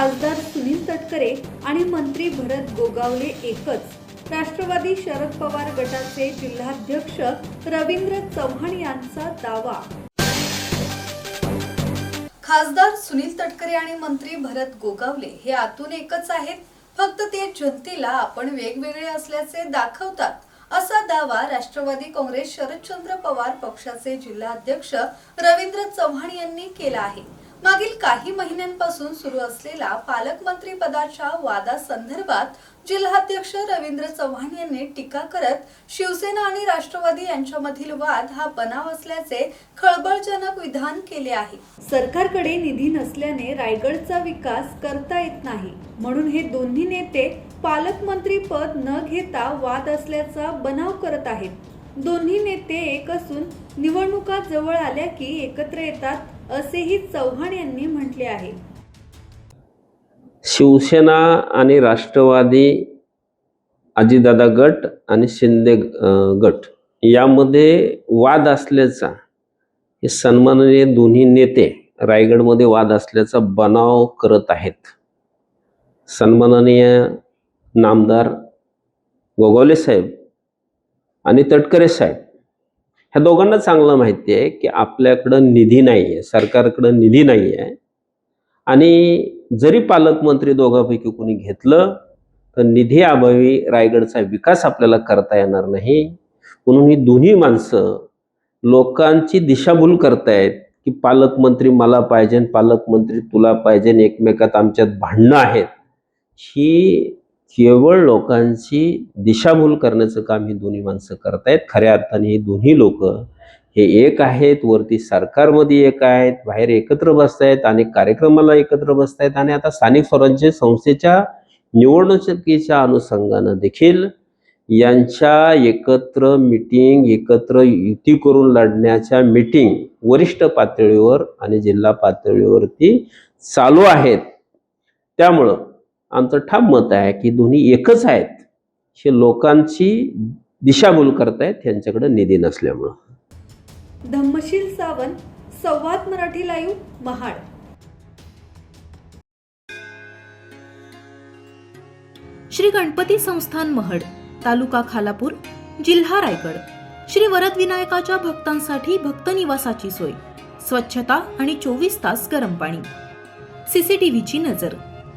खासदार सुनील तटकरे आणि मंत्री भरत गोगावले एकच. राष्ट्रवादी शरद पवार गटाचे जिल्हाध्यक्ष रवींद्र चव्हाण यांचा दावा. खासदार सुनील तटकरे आणि मंत्री भरत गोगावले हे आतून एकच आहेत. फक्त ते जनतेला आपण वेगवेगळे असल्याचे दाखवतात. असा दावा राष्ट्रवादी काँग्रेस शरदचंद्र पवार पक्षाचे जिल्हाध्यक्ष रवींद्र चव्हाण यांनी केला आहे. मागील काही महिन्यांपासून सुरू असलेला पालकमंत्री पदाच्या वादासंदर्भात जिल्हाध्यक्ष रवींद्र चव्हाण यांनी टीका करत शिवसेना आणि राष्ट्रवादी यांच्यामधील वाद हा बनाव असल्याचे खळबळजनक विधान केले आहे. सरकारकडे निधी नसल्याने रायगडचा विकास करता येत नाही. म्हणून हे दोन्ही नेते पालकमंत्री पद न घेता वाद असल्याचा बनाव करत आहेत. दोन्ही नेते एक असून निवडणुका जवळ आल्या की एकत्र येतात. असेही चव्हाण यांनी म्हटले आहे. शिवसेना आणि राष्ट्रवादी अजितदादा गट आणि शिंदे गट यामध्ये वाद असल्याचा हे सन्माननीय दोन्ही नेते रायगडमध्ये वाद असल्याचा बनाव करत आहेत. सन्माननीय नामदार गोगावले साहेब आणि तटकरे साहेब ह्या दोघांना चांगलं माहिती आहे की आपल्याकडं निधी नाही आहे सरकारकडं निधी नाही आहे आणि जरी पालकमंत्री दोघांपैकी कोणी घेतलं तर निधी अभावी रायगडचा विकास आपल्याला करता येणार नाही. म्हणून ही दोन्ही माणसं लोकांची दिशाभूल करतायत की पालकमंत्री मला पाहिजे पालकमंत्री तुला पाहिजे एकमेकात आमच्यात भांडणं आहेत. ही केवळ लोकांची दिशाभूल करण्याचं काम ही दोन्ही माणसं करतायत. खऱ्या अर्थाने ही दोन्ही लोक हे एक आहेत वरती सरकारमध्ये एक आहेत बाहेर एकत्र बसतायत अनेक कार्यक्रमाला एकत्र बसतायत आणि आता स्थानिक स्वराज्य संस्थेच्या निवडणुकीच्या अनुषंगानं देखील यांच्या एकत्र मिटिंग एकत्र युती करून लढण्याच्या मिटिंग वरिष्ठ पातळीवर आणि जिल्हा पातळीवरती चालू आहेत. त्यामुळं आमचं ठाम मत आहे की दोन्ही एकच आहेत हे लोकांची दिशाभूल करतायत त्यांच्याकडे निधी नसल्यामुळं. धम्मशील सावंत संवाद मराठी लाईव्ह महाड. श्री गणपती संस्थान महड तालुका खालापूर जिल्हा रायगड. श्री वरद विनायकाच्या भक्तांसाठी भक्त निवासाची सोय स्वच्छता आणि चोवीस तास गरम पाणी. सीसीटीव्हीची नजर.